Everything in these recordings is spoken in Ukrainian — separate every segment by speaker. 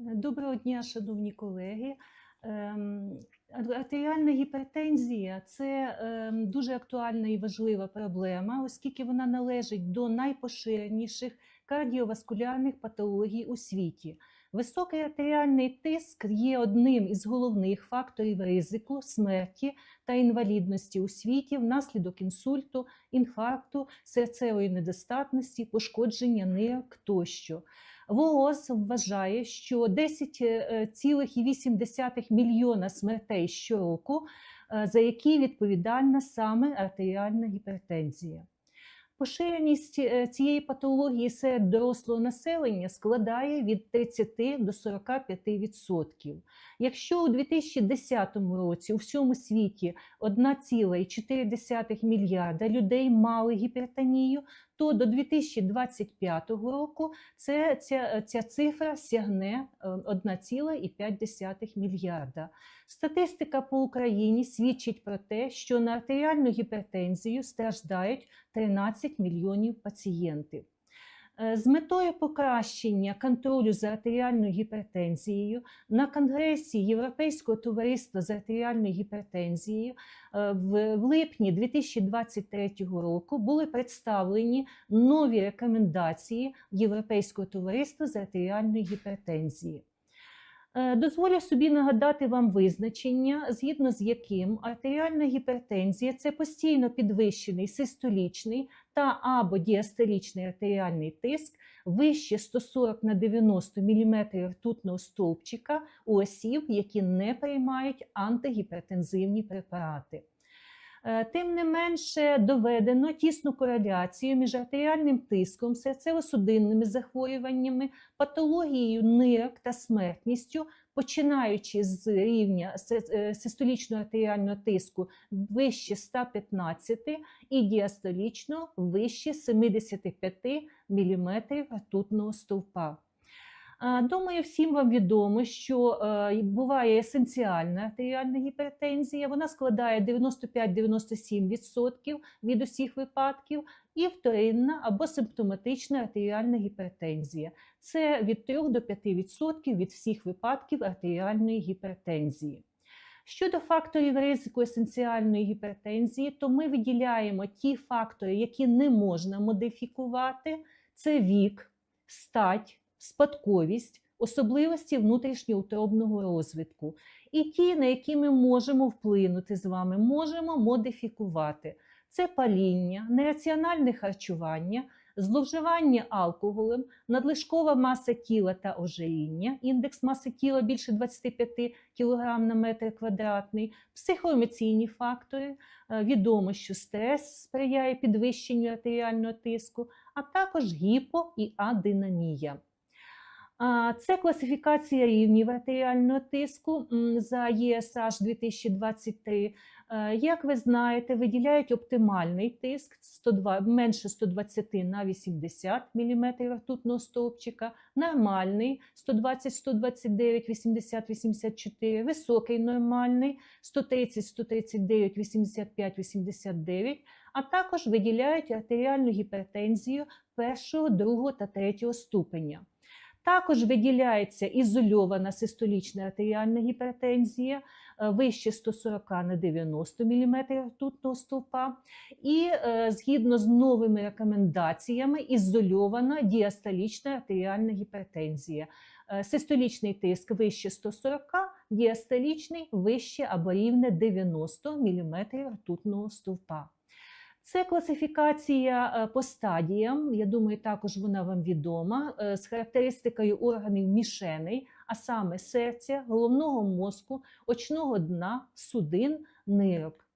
Speaker 1: Доброго дня, шановні колеги. Ем, Артеріальна гіпертензія це ем, дуже актуальна і важлива проблема, оскільки вона належить до найпоширеніших кардіоваскулярних патологій у світі. Високий артеріальний тиск є одним із головних факторів ризику смерті та інвалідності у світі внаслідок інсульту, інфаркту, серцевої недостатності, пошкодження нирок тощо. ВООЗ вважає, що 10,8 мільйона смертей щороку, е, за які відповідальна саме артеріальна гіпертензія. Поширеність е, цієї патології серед дорослого населення складає від 30 до 45%. Якщо у 2010 році у всьому світі 1,4 мільярда людей мали гіпертонію, то до 2025 року це, ця, ця цифра сягне е, 1,5 мільярда. Статистика по Україні свідчить про те, що на артеріальну гіпертензію страждають 13 мільйонів пацієнтів. Е, З метою покращення контролю за артеріальною гіпертензією на Конгресі Європейського товариства з артеріальною гіпертензією е, в липні 2023 року були представлені нові рекомендації Європейського товариства з артеріальної гіпертензії. Е, Дозволю собі нагадати вам визначення, згідно з яким артеріальна гіпертензія це постійно підвищений систолічний та або діастолічний артеріальний тиск вище 140 на 90 мм ртутного стовпчика у осіб, які не приймають антигіпертензивні препарати. Е, Тим не менше доведено тісну кореляцію між артеріальним тиском, серцево-судинними захворюваннями, патологією нирок та смертністю, починаючи з рівня е, систолічного артеріального тиску вище 115 і діастолічного вище 75 мм ртутного стовпа. Думаю, всім вам відомо, що е, буває есенціальна артеріальна гіпертензія. Вона складає 95-97% від усіх випадків, і вторинна або симптоматична артеріальна гіпертензія. Це від 3 до 5% від всіх випадків артеріальної гіпертензії. Щодо факторів ризику есенціальної гіпертензії, то ми виділяємо ті фактори, які не можна модифікувати: це вік, стать, спадковість, особливості внутрішньоутробного розвитку. І ті, на які ми можемо вплинути з вами, можемо модифікувати. Це паління, нераціональне харчування, зловживання алкоголем, надлишкова маса тіла та ожиріння, індекс маси тіла більше 25 кг на метр квадратний, психоемоційні фактори. Е, Відомо, що стрес сприяє підвищенню артеріального тиску, а також гіпо- і адинамія. Це класифікація рівнів артеріального тиску за ЄСH 2023. Е, Як ви знаєте, виділяють оптимальний тиск 102, менше 120 на 80 мм ртутного стовпчика, нормальний 120, 129, 80, 84, високий нормальний 130, 139, 85, 89, а також виділяють артеріальну гіпертензію першого, другого та третього ступеня. Також виділяється ізольована систолічна артеріальна гіпертензія е, вище 140 на 90 мм ртутного стовпа. І е, згідно з новими рекомендаціями, ізольована діастолічна артеріальна гіпертензія. Е, Систолічний тиск вище 140, діастолічний вище або рівне 90 мм ртутного стовпа. Це класифікація е, по стадіям. Я думаю, також вона вам відома е, з характеристикою органів мішеней, а саме серця, головного мозку, очного дна, судин, нирок.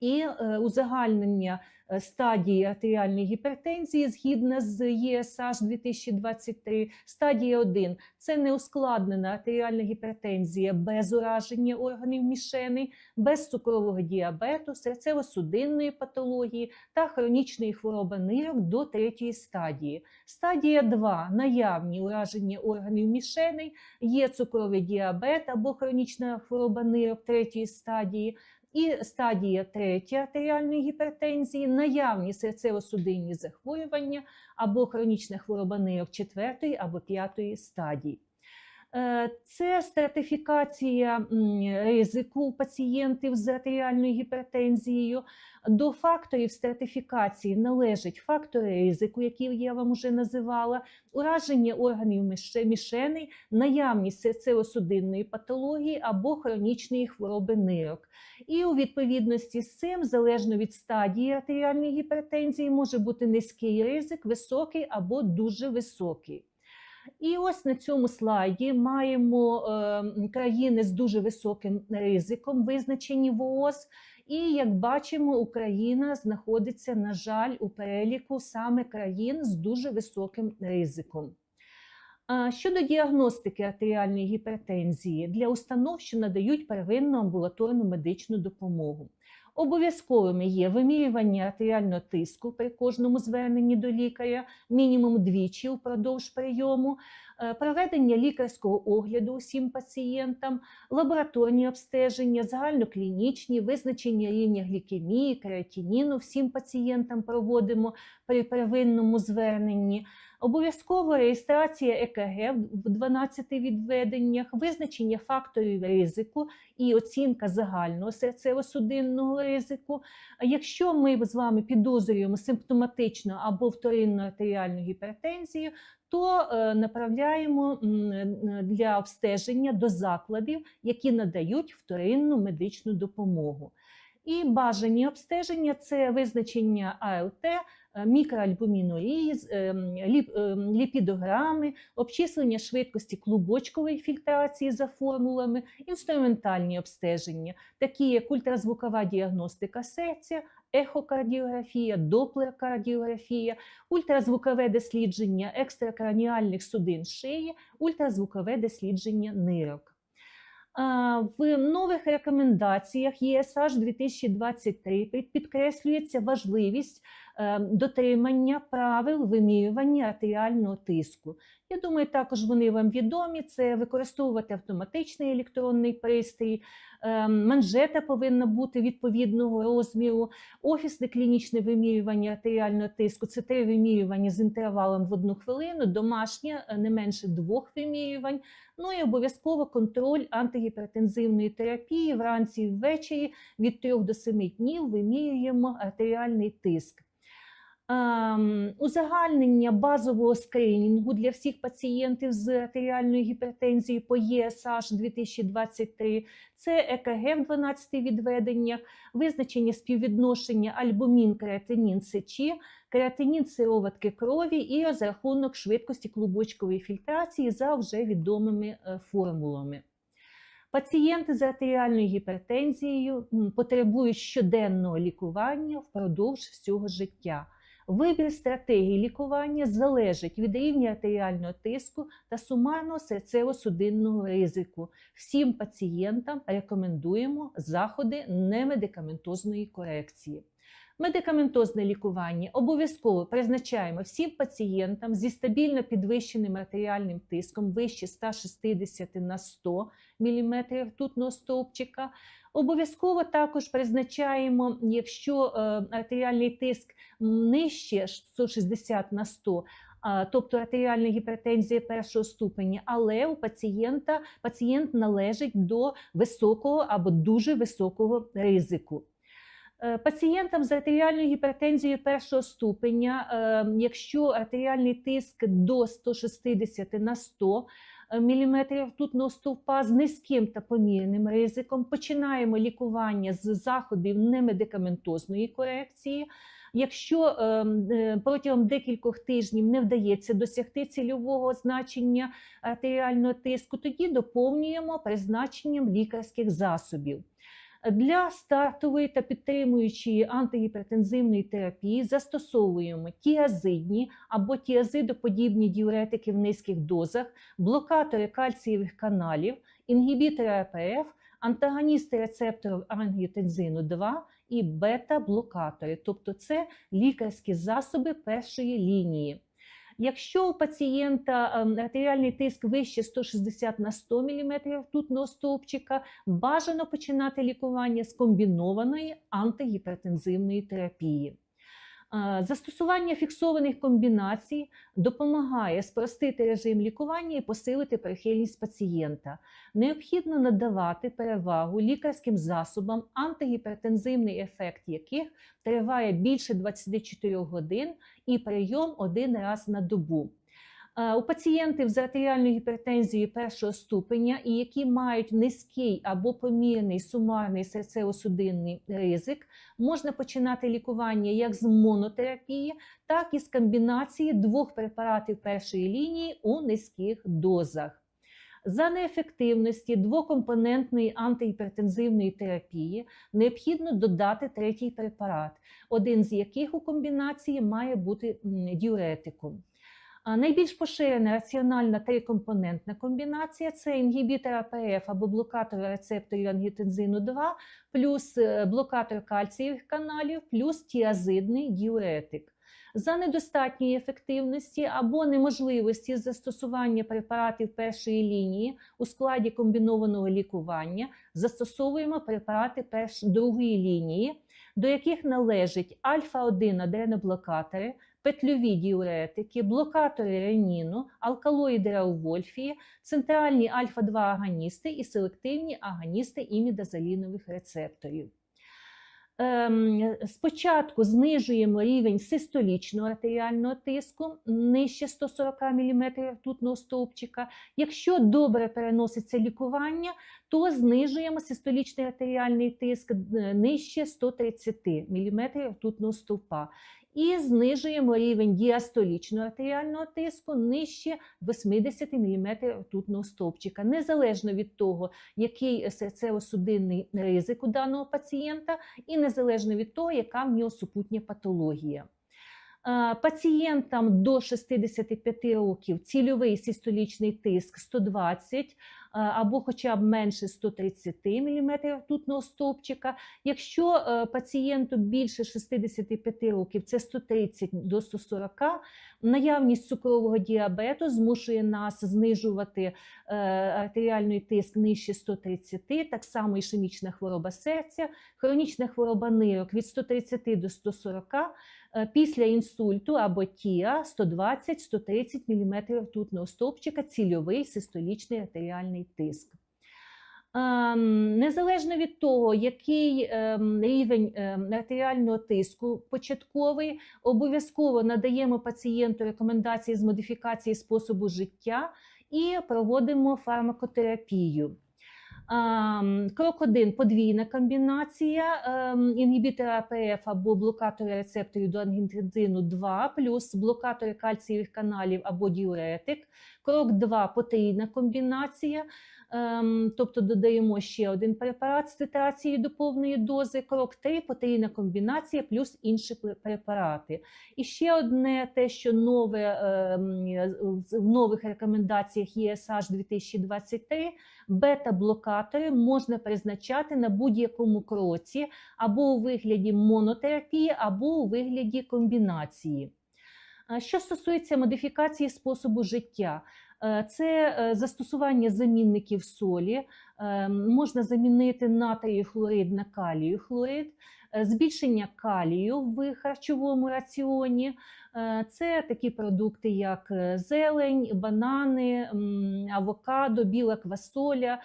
Speaker 1: І е, узагальнення е, стадії артеріальної гіпертензії згідно з ЄСH 2023. Стадія 1 – це неускладнена артеріальна гіпертензія без ураження органів мішеней, без цукрового діабету, серцево-судинної патології та хронічної хвороби нирок до третьої стадії. Стадія 2 – наявні ураження органів мішеней, є цукровий діабет або хронічна хвороба нирок третьої стадії. І стадія третьої артеріальної гіпертензії, наявні серцево-судинні захворювання або хронічна хвороба нирок четвертої або п'ятої стадії. Е, Це стратифікація ризику пацієнтів з артеріальною гіпертензією. До факторів стратифікації належать фактори ризику, які я вам вже називала, ураження органів міше- мішеней, наявність серцево-судинної патології або хронічної хвороби нирок. І у відповідності з цим, залежно від стадії артеріальної гіпертензії, може бути низький ризик, високий або дуже високий. І ось на цьому слайді маємо е, країни з дуже високим ризиком, визначені в ООС. І як бачимо, Україна знаходиться, на жаль, у переліку саме країн з дуже високим ризиком. Щодо діагностики артеріальної гіпертензії для установ, що надають первинну амбулаторну медичну допомогу. Обов'язковими є вимірювання артеріального тиску при кожному зверненні до лікаря, мінімум двічі упродовж прийому, е, проведення лікарського огляду усім пацієнтам, лабораторні обстеження, загальноклінічні, визначення рівня глікемії, креатиніну всім пацієнтам проводимо при первинному зверненні. Обов'язково реєстрація ЕКГ в 12 відведеннях, визначення факторів ризику і оцінка загального серцево-судинного ризику. Якщо ми з вами підозрюємо симптоматичну або вторинну артеріальну гіпертензію, то е, направляємо для обстеження до закладів, які надають вторинну медичну допомогу. І бажані обстеження це визначення АЛТ, е, мікроальбумінуріз, е, е, ліпідограми, обчислення швидкості клубочкової фільтрації за формулами, інструментальні обстеження, такі як ультразвукова діагностика серця, ехокардіографія, доплеркардіографія, ультразвукове дослідження екстракраніальних судин шиї, ультразвукове дослідження нирок. В нових рекомендаціях ЄСH 2023 під- підкреслюється важливість дотримання правил вимірювання артеріального тиску. Я думаю, також вони вам відомі. Це використовувати автоматичний електронний пристрій, е, манжета повинна бути відповідного розміру, офісне клінічне вимірювання артеріального тиску це три вимірювання з інтервалом в одну хвилину, домашнє е, не менше двох вимірювань. Ну і обов'язково контроль антигіпертензивної терапії вранці і ввечері від 3 до 7 днів вимірюємо артеріальний тиск. Ем, Узагальнення базового скринінгу для всіх пацієнтів з артеріальною гіпертензією по ЄСH 2023 це ЕКГ в 12 відведеннях, визначення співвідношення альбумін креатинін сечі, креатинін сироватки крові і розрахунок швидкості клубочкової фільтрації за вже відомими е, формулами. Пацієнти з артеріальною гіпертензією потребують щоденного лікування впродовж всього життя. Вибір стратегії лікування залежить від рівня артеріального тиску та сумарного серцево-судинного ризику. Всім пацієнтам рекомендуємо заходи немедикаментозної корекції. Медикаментозне лікування обов'язково призначаємо всім пацієнтам зі стабільно підвищеним артеріальним тиском вище 160 на 100 мм ртутного стовпчика. Обов'язково також призначаємо, якщо е, артеріальний тиск нижче 160 на 100, тобто артеріальна гіпертензія першого ступеня, але у пацієнта пацієнт належить до високого або дуже високого ризику. Е, Пацієнтам з артеріальною гіпертензією першого ступеня, е, якщо артеріальний тиск до 160 на 100 мм ртутного стовпа з низьким та помірним ризиком, починаємо лікування з заходів немедикаментозної корекції. Якщо е, протягом декількох тижнів не вдається досягти цільового значення артеріального тиску, тоді доповнюємо призначенням лікарських засобів. Для стартової та підтримуючої антигіпертензивної терапії застосовуємо тіазидні або тіазидоподібні діуретики в низьких дозах, блокатори кальцієвих каналів, інгібітори АПФ, антагоністи рецепторів ангіотензину 2 і бета-блокатори, тобто це лікарські засоби першої лінії. Якщо у пацієнта ем, артеріальний тиск вище 160 на 100 мм ртутного стовпчика, бажано починати лікування з комбінованої антигіпертензивної терапії. Е, Застосування фіксованих комбінацій допомагає спростити режим лікування і посилити прихильність пацієнта. Необхідно надавати перевагу лікарським засобам, антигіпертензивний ефект яких триває більше 24 годин і прийом один раз на добу. У пацієнтів з артеріальною гіпертензією першого ступеня і які мають низький або помірний сумарний серцево-судинний ризик, можна починати лікування як з монотерапії, так і з комбінації двох препаратів першої лінії у низьких дозах. За неефективності двокомпонентної антигіпертензивної терапії необхідно додати третій препарат, один з яких у комбінації має бути діуретиком. Найбільш поширена раціональна трикомпонентна комбінація це інгібітор АПФ або блокатор рецепторів ангітензину 2, плюс е, блокатор кальцієвих каналів, плюс тіазидний діуретик. За недостатньої ефективності або неможливості застосування препаратів першої лінії у складі комбінованого лікування застосовуємо препарати перш... другої лінії, до яких належать альфа-1 адреноблокатори, петльові діуретики, блокатори реніну, алкалоїди раувольфії, центральні альфа-2 аганісти і селективні аганісти імідазолінових рецепторів. Ем, Спочатку знижуємо рівень систолічного артеріального тиску нижче 140 мм ртутного стовпчика. Якщо добре переноситься лікування, то знижуємо систолічний артеріальний тиск е, нижче 130 мм ртутного стовпа. І знижуємо рівень діастолічного артеріального тиску нижче 80 мм ртутного стовпчика, незалежно від того, який серцево-судинний ризик у даного пацієнта, і незалежно від того, яка в нього супутня патологія. Е, Пацієнтам до 65 років цільовий систолічний тиск 120 е, або хоча б менше 130 мм ртутного стовпчика. Якщо е, пацієнту більше 65 років, це 130 до 140, наявність цукрового діабету змушує нас знижувати артеріальний тиск нижче 130, так само ішемічна хвороба серця, хронічна хвороба нирок від 130 до 140, Е, після інсульту або ТІА 120-130 мм ртутного стовпчика, цільовий систолічний артеріальний тиск. Ем, Незалежно від того, який ем, рівень ем, артеріального тиску початковий, обов'язково надаємо пацієнту рекомендації з модифікації способу життя і проводимо фармакотерапію. Ем, Крок 1 подвійна комбінація ем, інгібітора АПФ або блокатори рецепторів до ангінтензину 2 плюс блокатори кальцієвих каналів або діуретик. Крок 2 потрійна комбінація, тобто додаємо ще один препарат з титрацією до повної дози. Крок 3 потрійна комбінація плюс інші препарати. І ще одне те, що нове ем, в нових рекомендаціях ЄСH 2023 бета-блокатори можна призначати на будь-якому кроці або у вигляді монотерапії, або у вигляді комбінації. Що стосується модифікації способу життя, е, це е, застосування замінників солі, е, можна замінити натрію хлорид на калію хлорид, збільшення калію в харчовому раціоні. Це такі продукти, як зелень, банани, авокадо, біла квасоля,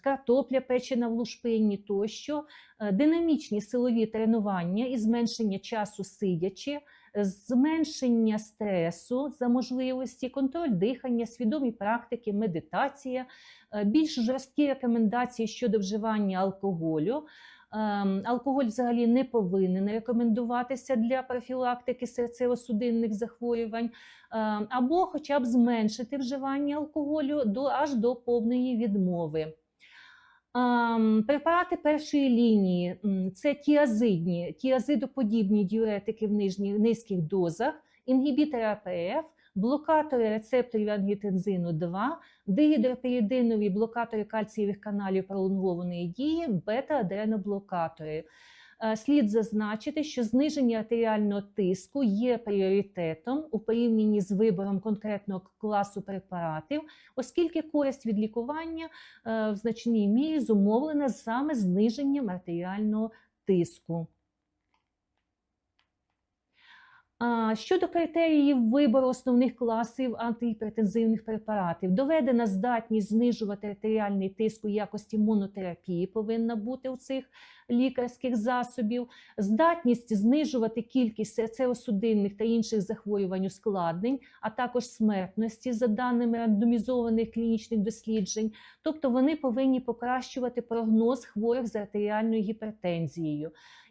Speaker 1: картопля печена в лушпинні тощо, динамічні силові тренування і зменшення часу сидячи, зменшення стресу за можливості, контроль дихання, свідомі практики, медитація, е, більш жорсткі рекомендації щодо вживання алкоголю. Ем, Алкоголь взагалі не повинен рекомендуватися для профілактики серцево-судинних захворювань, ем, або хоча б зменшити вживання алкоголю до, аж до повної відмови. Препарати першої лінії це тіазидні, тіазидоподібні діуретики в нижніх, низьких дозах, інгібітори АПФ, блокатори рецепторів ангітензину 2, дигідропіридинові блокатори кальцієвих каналів пролонгованої дії, бета-адреноблокатори. Е, Слід зазначити, що зниження артеріального тиску є пріоритетом у порівнянні з вибором конкретного класу препаратів, оскільки користь від лікування е, в значній мірі зумовлена саме зниженням артеріального тиску. А, Щодо критеріїв вибору основних класів антигіпертензивних препаратів, доведена здатність знижувати артеріальний тиск у якості монотерапії повинна бути у цих лікарських засобів, здатність знижувати кількість серцево-судинних та інших захворювань ускладнень, а також смертності за даними рандомізованих клінічних досліджень. Тобто вони повинні покращувати прогноз хворих з артеріальною гіпертензією.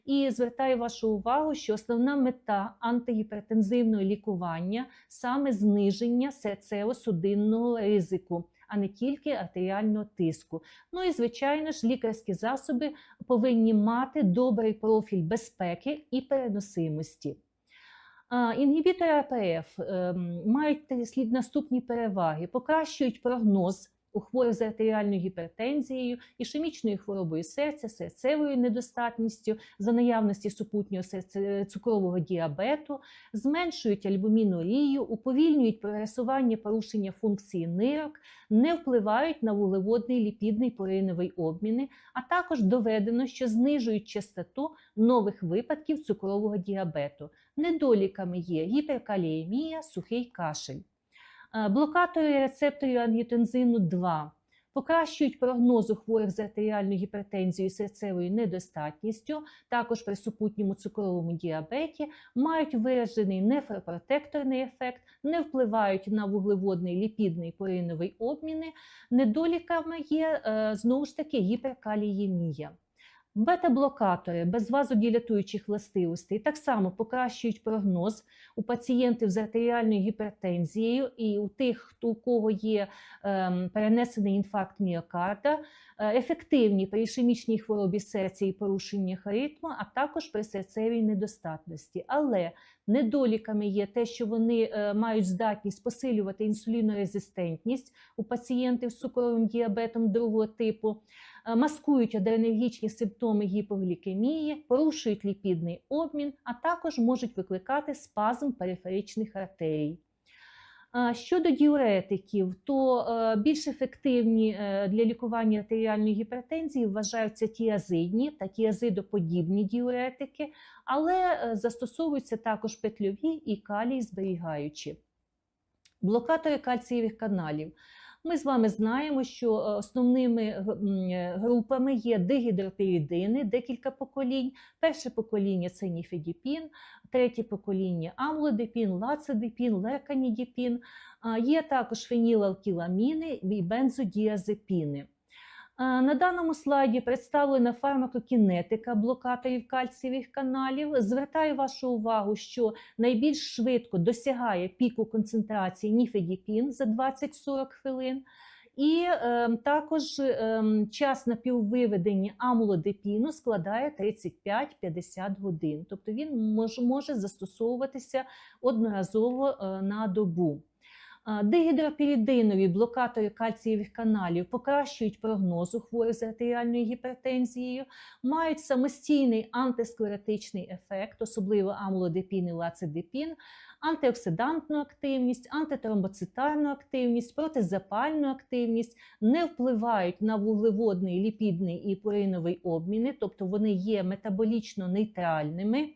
Speaker 1: І звертаю вашу увагу, що основна мета антигіпертензивного лікування саме зниження серцево-судинного ризику, а не тільки артеріального тиску. Ну і звичайно ж, лікарські засоби повинні мати добрий профіль безпеки і переносимості. Інгібітори АПФ ем, мають слід наступні переваги: покращують прогноз у хворих з артеріальною гіпертензією, ішемічною хворобою серця, серцевою недостатністю, за наявності супутнього цукрового діабету, зменшують альбумінурію, уповільнюють прогресування порушення функції нирок, не впливають на вуглеводний ліпідний пориновий обміни, а також доведено, що знижують частоту нових випадків цукрового діабету. Недоліками є гіперкаліємія, сухий кашель. Е, Блокатори рецепторів ангітензину 2 покращують прогноз у хворих з артеріальною гіпертензією і серцевою недостатністю, також при супутньому цукровому діабеті, мають виражений нефропротекторний ефект, не впливають на вуглеводний ліпідний пориновий обміни. Недоліками є е, знову ж таки гіперкаліємія. Бета-блокатори без вазоділятуючих властивостей так само покращують прогноз у пацієнтів з артеріальною гіпертензією і у тих, у кого є ем, перенесений інфаркт міокарда, е, ефективні при ішемічній хворобі серця і порушеннях ритму, а також при серцевій недостатності. Але недоліками є те, що вони е, мають здатність посилювати інсулінорезистентність у пацієнтів з цукровим діабетом другого типу е, маскують адренергічні симптоми гіпоглікемії, порушують ліпідний обмін, а також можуть викликати спазм периферичних артерій. Щодо діуретиків, то е, більш ефективні е, для лікування артеріальної гіпертензії вважаються тіазидні та тіазидоподібні діуретики, але е, застосовуються також петльові і калій зберігаючі. Блокатори кальцієвих каналів. Ми з вами знаємо, що е, основними м, е, групами є дигідропіридини, декілька поколінь. Перше покоління це ніфедіпін, третє покоління амлодипін, лацидипін, леканідіпін. Є також фенілалкіламіни і бензодіазепіни. На даному слайді представлена фармакокінетика блокаторів кальцієвих каналів. Звертаю вашу увагу, що найбільш швидко досягає піку концентрації ніфедіпін за 20-40 хвилин. І е, також е, час напіввиведення амлодипіну складає 35-50 годин. Тобто він може, може застосовуватися одноразово е, на добу. Дегідропіридинові блокатори кальцієвих каналів покращують прогноз у хворих з артеріальною гіпертензією, мають самостійний антисклеротичний ефект, особливо амлодипін і лацидипін, антиоксидантну активність, антитромбоцитарну активність, протизапальну активність, не впливають на вуглеводний, ліпідний і пуриновий обміни, тобто вони є метаболічно нейтральними.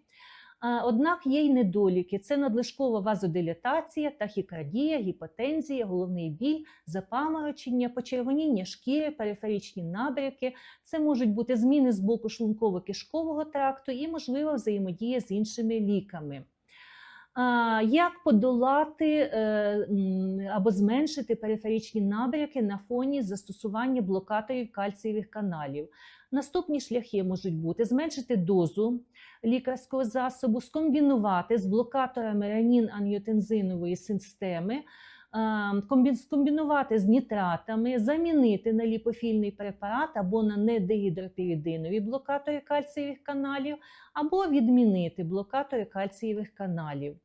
Speaker 1: Однак є й недоліки: це надлишкова вазодилатація, тахікардія, гіпотензія, головний біль, запаморочення, почервоніння шкіри, периферичні набряки. Це можуть бути зміни з боку шлунково-кишкового тракту і, можливо, взаємодія з іншими ліками. Як подолати е, або зменшити периферичні набряки на фоні застосування блокаторів кальцієвих каналів? Наступні шляхи можуть бути зменшити дозу лікарського засобу, скомбінувати з блокаторами ранін-ангіотензинової системи, скомбінувати з нітратами, замінити на ліпофільний препарат або на недегідропіридинові блокатори кальцієвих каналів, або відмінити блокатори кальцієвих каналів.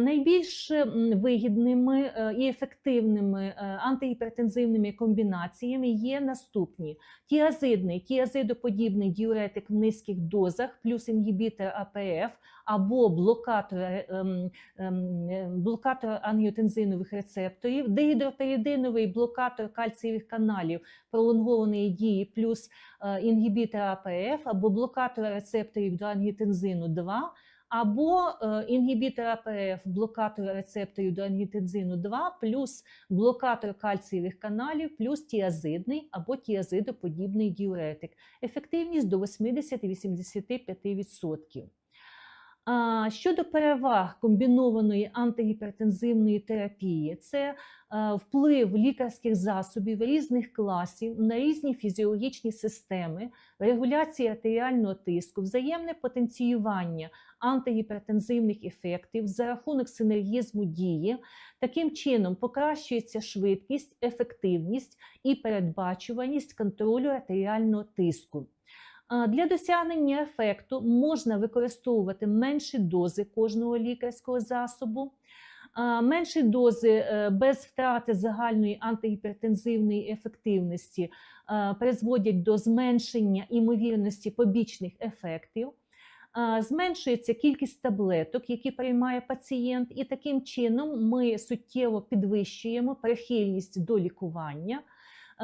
Speaker 1: Найбільш вигідними е, і ефективними е, антигіпертензивними комбінаціями є наступні: тіазидний, тіазидоподібний діуретик в низьких дозах, плюс інгібітор АПФ або блокатор, е, ем, ем, блокатор ангіотензинових рецепторів, дегідроперидиновий блокатор кальцієвих каналів пролонгованої дії, плюс інгібітор АПФ або блокатор рецепторів до ангіотензину 2 або е, інгібітор АПФ, блокатор рецепторів до ангітензину 2, плюс блокатор кальцієвих каналів, плюс тіазидний або тіазидоподібний діуретик. Ефективність до 80-85%. Щодо переваг комбінованої антигіпертензивної терапії, це е, вплив лікарських засобів різних класів на різні фізіологічні системи, регуляція артеріального тиску, взаємне потенціювання антигіпертензивних ефектів за рахунок синергізму дії. Таким чином покращується швидкість, ефективність і передбачуваність контролю артеріального тиску. Для досягнення ефекту можна використовувати менші дози кожного лікарського засобу. Менші дози е, без втрати загальної антигіпертензивної ефективності е, призводять до зменшення імовірності побічних ефектів. Зменшується кількість таблеток, які приймає пацієнт, і таким чином ми суттєво підвищуємо прихильність до лікування.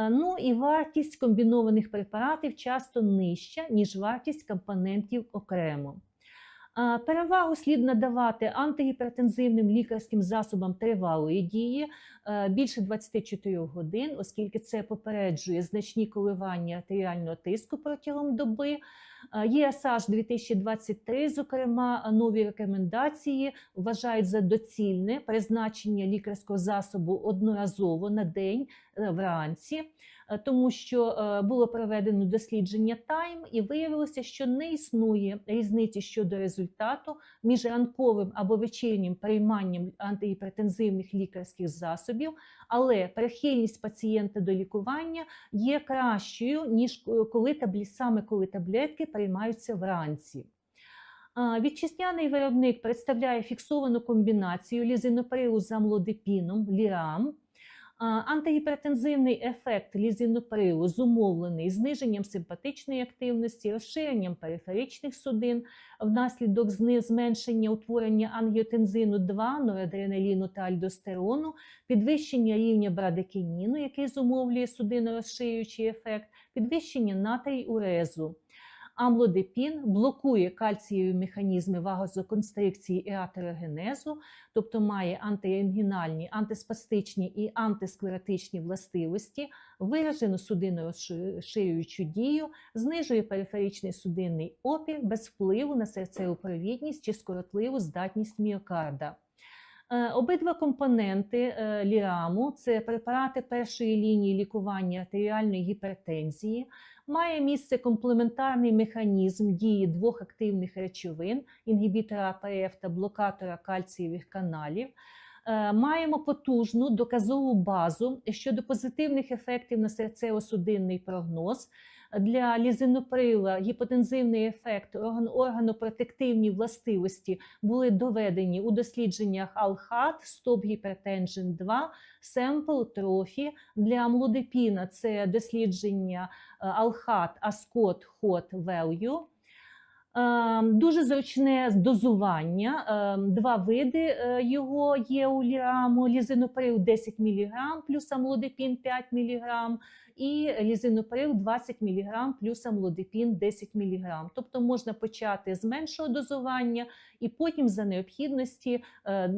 Speaker 1: Е, Ну і вартість комбінованих препаратів часто нижча, ніж вартість компонентів окремо. Перевагу слід надавати антигіпертензивним лікарським засобам тривалої дії е, більше 24 годин, оскільки це попереджує значні коливання артеріального тиску протягом доби. Е, ЄСАЖ 2023, зокрема, нові рекомендації вважають за доцільне призначення лікарського засобу одноразово на день е, вранці, тому що е, було проведено дослідження Time і виявилося, що не існує різниці щодо результату між ранковим або вечірнім прийманням антигіпертензивних лікарських засобів, але прихильність пацієнта до лікування є кращою, ніж е, коли таблі, саме коли таблетки приймаються вранці. Вітчизняний виробник представляє фіксовану комбінацію лізиноприлу з амлодипіном, лірам. Антигіпертензивний ефект лізиноприлу зумовлений зниженням симпатичної активності, розширенням периферичних судин внаслідок зменшення утворення ангіотензину 2, норадреналіну та альдостерону, підвищення рівня брадикініну, який зумовлює судинорозширюючий ефект, підвищення натрій урезу. Амлодипін блокує кальцієві механізми вагозоконстрикції і атерогенезу, тобто має антиангінальні, антиспастичні і антисклеротичні властивості, виражену судинорозширюючу дію, знижує периферичний судинний опір без впливу на серцеупровідність чи скоротливу здатність міокарда. Е, Обидва компоненти е, ліраму це препарати першої лінії лікування артеріальної гіпертензії. Має місце комплементарний механізм дії двох активних речовин інгібітора АПФ та блокатора кальцієвих каналів. Е, Маємо потужну доказову базу щодо позитивних ефектів на серцево-судинний прогноз. Для лізиноприла гіпотензивний ефект, орган- органопротективні властивості були доведені у дослідженнях Алхат, Stop Hypertension 2, Sample Trophy. Для амлодипіна це дослідження Алхат, Hot Value. Е, Дуже зручне дозування. Е, Два види е, його є у ліраму. Лізиноприл 10 мг плюс амлодипін 5 мг і лізиноприл 20 мг плюс амлодипін 10 мг. Тобто можна почати з меншого дозування і потім за необхідності е,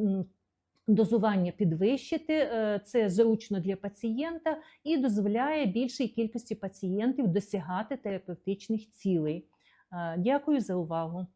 Speaker 1: дозування підвищити. Е, Це зручно для пацієнта і дозволяє більшій кількості пацієнтів досягати терапевтичних цілей. Е, Дякую за увагу.